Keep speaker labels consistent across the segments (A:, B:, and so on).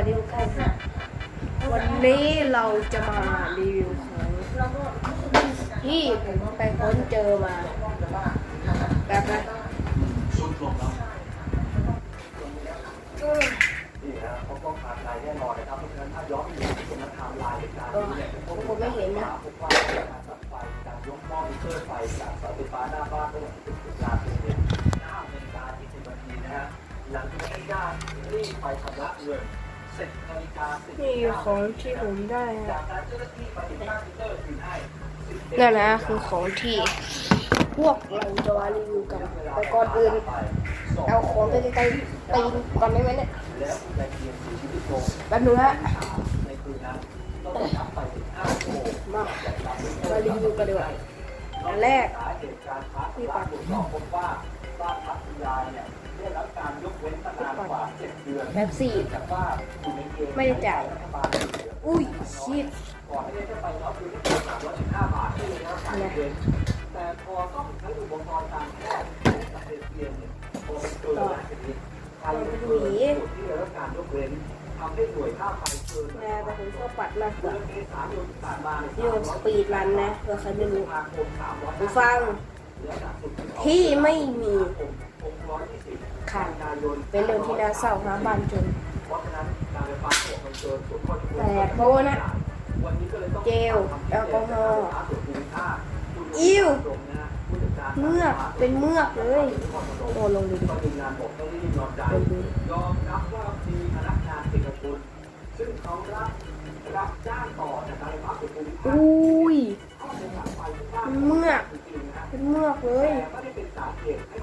A: วัสดีทุกท่านครับวันนี้เราจะมารีวิวของที่ผมไปค้นเจอมาแบบนะ
B: ชุดรวมแล้ว
A: เออ
B: นี่นะเขาก็ขาดใจแน่นอนนะครับเพราะฉะนั้นถ้าย้อนไปดูที่เป็นไทม์ไลน์เหตุการณ์นี้เนี่ย
A: ผมผมไม่เห็นนะ
B: พบว่าการตัดไฟการยกหม้อมิเตอร์ไฟจากเสาไฟฟ้าหน้าบ้านเมื่อวันที่10ตุลาคมเนี่ย9นาฬิกา20นาทีนะฮะหลังจากนั้นญาติรีบไปชำระเงิน10 นาฬิกา10
A: นี่ของที่ผมได้
B: จา
A: ฮะ
B: กนั้นเจ้าหน้าที่ไปติดตั้งมิเตอร์คืนให้
A: นั่นนะคือของที่พวกเราจะมารีวิวกันแต่ก่อนอื่นเอาของไปใกล้ๆตีนก่อนได้ไหมเนี่ย
B: แล้วคุณยายเทียนเสียชีวิตลง
A: แป๊บนึงฮะ
B: ในคืนนั้นต้องนับไปถึง5ชั่วโมง
A: มามารีวิวกันดีกว่าอันแรก
B: สาเหตุการค้าที่ปราก ฏก็พบว่าบ้านพักคุณยายเนี่ยได้รับการยกเว้นมานานกว่า7เดือน
A: แบบสี่
B: แต่ว่าอยู่ในเกณฑ์
A: ไม่ได้จ่าย
B: รัฐบาลช่วยเหลือ
A: อุ้ยชิด
B: ก่อนที่จะไปแล้วคือที่สามร้อยสิบห้าบาทที่ได้รับการยกเว้นแต่พอต้องใช้อุปกรณ์การแพทย์กับเด็กเรียนเนี่ยพอมันเกินหลายชนิดใครเป็นคนที่ได้รับการยกเว้นทำให้หน่วยค่าไฟเกิน
A: นะแต่ผมชอบปัดมากก
B: เดื
A: ว่า
B: อนเมษายนที่ผ่านมาเนี่ย
A: ที่สปีดรันนะเผื่อใครไม่รู้
B: พาคมสามร้อย
A: หูฟังที่ไม่มี ค่ะเป็นเรื่องที่น่าเศร้าหาบ้านจน
B: เพราะฉะนั้นการไฟฟ้าเนี่ยมันเกินส่วนข้อที่
A: แต่โบนะ
B: เจ
A: ลแอลกอฮอล์อิ้วเมือกเป็นเมือกเลยโอ้ลงดูดิ
B: ก็มีงานบอกต้องรีบยอมใจ
A: ลงดู
B: ยอมรับว่ามีพนักงานเป็นคนซึ่งเขารับรับจ้างต่อจากการรับสุขุม
A: อุ้ย
B: เมื
A: อกเป็นเมือกเลย
B: แต่ไม่ได้เป็นสาเหตุให้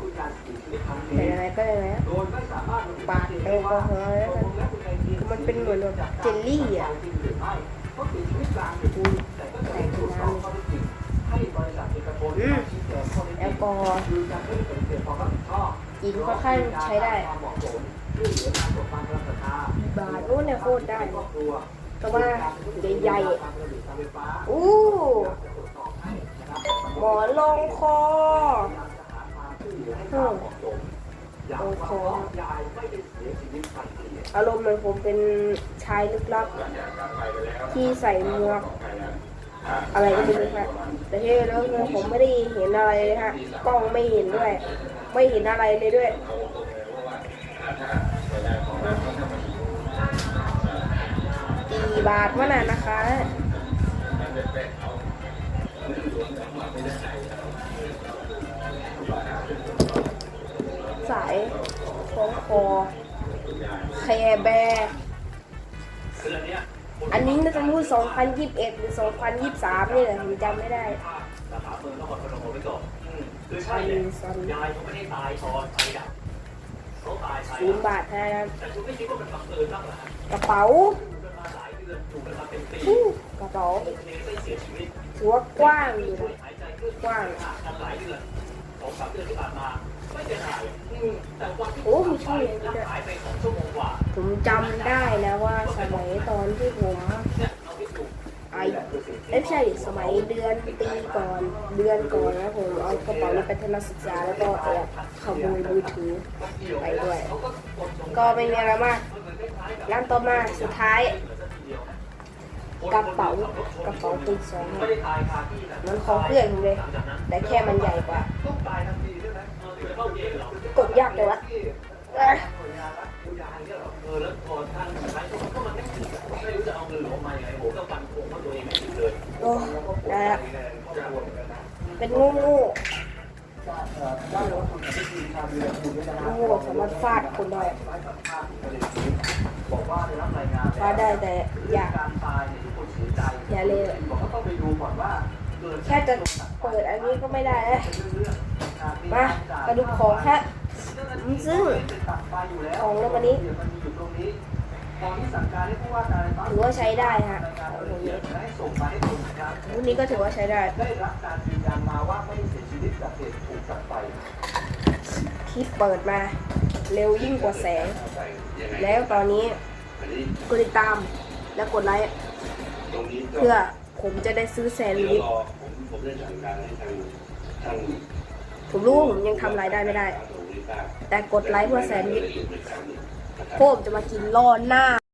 A: แต่
B: นี้
A: อะไรก็ได้แล้ว
B: โดยไม่สามารถ
A: ปาดแอลกอฮอล์แล้วกันคือมันเป็นเหมือนแบบเจลลี่อะ
B: จริงหรือไม่ก็เสียชีวิตกลางดึก
A: อุ้ย
B: แต่ก็จะได้ตรวจสอบข้อเท็จจริงให้บริษัทเอกชนมาชี้แจงข้อเท็จจ
A: แอ
B: ริ
A: ล
B: ง
A: กอฮอล์
B: ยืนยันไม่ได้เป็นเสียความรับผิดชอบ
A: กินค่อนข้างใช้ได้
B: ความเหมาะสมช่วยเหลือการปกปักรักษา
A: บาทโอ้เนี่ยโคตรได้
B: ครอบครัว
A: แต่ว่าใหญ่ๆอู้หมอนรองคอ อารมณ์เหมือนผมเป็นชายลึกลับ ที่ใส่หมวกอะไรก็ไม่รู้ฮะแต่ที่แล้วผมไม่ได้เห็นอะไรเลยฮะกล้องไม่เห็นด้วย ไม่เห็นอะไรเลยด้วยกี่บาทวะน่ะนะคะ สายของคอแคร์แบร์อันนี้น่าจะรุ่น2021 หรือ 2023 นี่แหละผมจำไม่ได้
B: สาขาเมืองนครพนมเอาไว้ก่อนอืมคือใช่
A: อัน
B: เนี่ย
A: นี้ซัน
B: ยายเขาไม่ได้ตายตอนไฟดับเขาตายไฟ
A: ศูนย์บาทนะ
B: แต่คุณไม่คิดว่ามันบังเอิญบ้างเหรอฮะ
A: กระเป๋า
B: อยู่กันมาหลายเดือนอยู่กันมาเป็นปี
A: อู้กระเป๋า
B: โอเคไม่เสียชีวิต
A: ถือว่ากว้างอยู่นะ
B: หายใจขึ้น
A: กว้าง
B: ห่างกันหลายเดือนสองสามเดือนที่ผ่านมาไม่เป็นไรอืมแต่วันที่
A: โอ้มีช่องอย่างนี้ด้วยผมจำได้นะว่าสมัยตอนที่ผม
B: ไอ
A: ไม่ใช่สมัยเดือนปีก่อน เดือนก่อนนะผมเอากระเป๋านี้ไปทัศนศึกษาแล้วก็แอบขโมยมือถือไปด้วย ก็ไม่มีอะไรมากร้านต่อมาสุดท้ายกระเป๋ากระเป๋าตีสอง
B: มัน
A: ของเพื่อนผมเลย แต่แค่มันใหญ่กว่า
B: อ้ได้
A: ละเป็นงูงูงูสามารถฟาดคนได้
B: บอกว่าได้
A: ฟาดได้แต่อย่า
B: การตากเสียใจ
A: อย่าเลย
B: บอกว่าต้องไปดูก่อนว่า
A: แค่จะเปิดอันนี้ก็ไม่ได้แล้วมามาดูของฮะซึ่ง
B: ตัดไฟอยู่แล้ว
A: ของวันนี้
B: มันมีอยู่ตรงนี้ตอนที่สั่งการให้ผู้ว่าการไฟฟ้า
A: ถือว่าใช้ได้ฮะ
B: รายงานละเอียดและให้ส่งมาให้ผมนะครับ
A: รุ่นนี้ก็ถือว่าใช้ได้
B: ได้รับการยืนยันมาว่าไม่ได้เสียชีวิตจากเหตุถูกตัดไฟ
A: คลิปเปิดมา เร็วยิ่งกว่าแสง แล้วตอนนี้กดติดตามและกดไลค์
C: ตรงนี้ก็
A: เพื่อผมจะได้ซื้อแซน
C: เดี๋ยว
A: ด์วิช
C: รอผมผมได้สั่งการให้ทางทาง
A: ผมรู้ว่าผมยังทำรายได้ไม่ได้
C: ตรงนี้ทราบ
A: แต่กดไลค์เพื่อแซนด์วิช
C: อยู่ในการนี้นะครับ
A: พวกผมจะมากินล่อหน้า